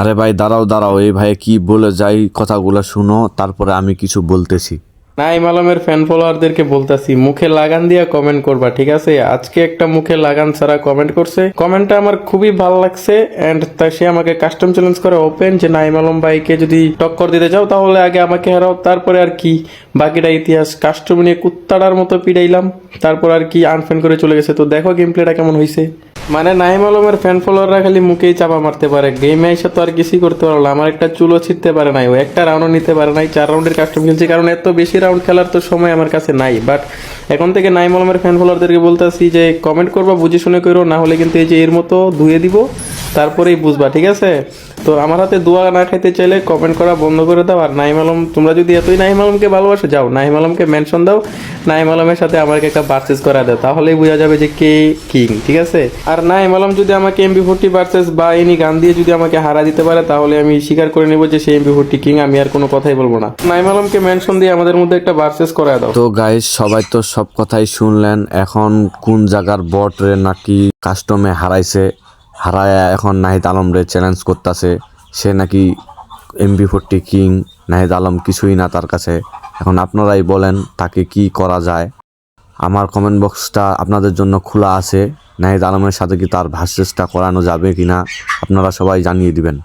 আরে ভাই, দাঁড়াও দাঁড়াও, এই ভাই কি বলে, যাই কথাগুলো শুনো, তারপরে আমি কিছু বলতেছি। নাইম আলমের ফ্যান ফলোয়ারদেরকে বলতাছি, মুখে লাগান দিয়া কমেন্ট করবা, ঠিক আছে? আজকে একটা মুখে লাগান ছাড়া কমেন্ট করছে। কমেন্টটা আমার খুবই ভালো লাগছে এন্ড তাই সে আমাকে কাস্টম চ্যালেঞ্জ করে ওপেন যে, নাইম আলম ভাইকে যদি টক্কর দিতে চাও, তাহলে আগে আমাকে হারাও। তারপরে আর কি, বাকিটা ইতিহাস কাস্টম নিয়ে কুত্তাটার মতো পিড়াইলাম তারপর আর কি আনফ্যান করে চলে গেছে। তো দেখো গেম প্লেটা কেমন হয়েছে মানে নাইম আলমের ফ্যান ফলোয়াররা খালি মুখেই চাপা মারতে পারে। গেমে এসে তো আর কিছুই করতে পারল না। আমার একটা চুলও ছিটতে পারে নাই। ও একটা রাউন্ডও নিতে পারে নাই। চার রাউন্ডের কাস্টম খেলছি। কারণ এত বেশি রাউন্ড খেলার তো সময় আমার কাছে নাই। বাট এখন থেকে নাইম আলমের ফ্যান ফলোয়ারদেরকে বলতেছি যে কমেন্ট করবা, বুঝে শুনে করো না হলে কিন্তু এই যে এর মতো ধুয়ে দিব, তারপরেই বুঝবা। ঠিক আছে? তো আমার হাতে দোয়া না খাইতে চাইলে কমেন্ট করা বন্ধ করে দাও। আর নাইম আলম, তোমরা যদি এতই নাইম আলমকে ভালোবাসো, যাও নাইম আলমকে মেনশন দাও। নাইম আলমের সাথে আমাকে একটা পার্চেস করা দাও, তাহলেই বোঝা যাবে যে কে কিং ঠিক আছে? আর নাইম আলম যদি আমাকে এমবি ফোরটি পার্চেস বা এনি গান দিয়ে যদি আমাকে হারা দিতে পারে, তাহলে আমি স্বীকার করে নেব যে সেই এমবি ফোরটি কিং আমি আর কোনো কথাই বলব না। নাইম আলমকে মেনশন দিয়ে আমাদের মধ্যে একটা পার্চেস করা দাও। তো গাইস সবাই তো সব কথাই শুনলেন, এখন কোন জায়গার বট রে নাকি কাস্টমে হারাইছে? হারায় এখন নাহিদ আলম রে চ্যালেঞ্জ করতেছে। সে নাকি MB forty king Nahid Alam কিছুই না তার কাছে। এখন আপনারাই বলেন তাকে কি করা যায়। আমার কমেন্ট বক্সটা আপনাদের জন্য খোলা আছে। নাহিদ আলমের সাথে কি তার ভাষ্যেসটা করানো যাবে কি না আপনারা সবাই জানিয়ে দিবেন।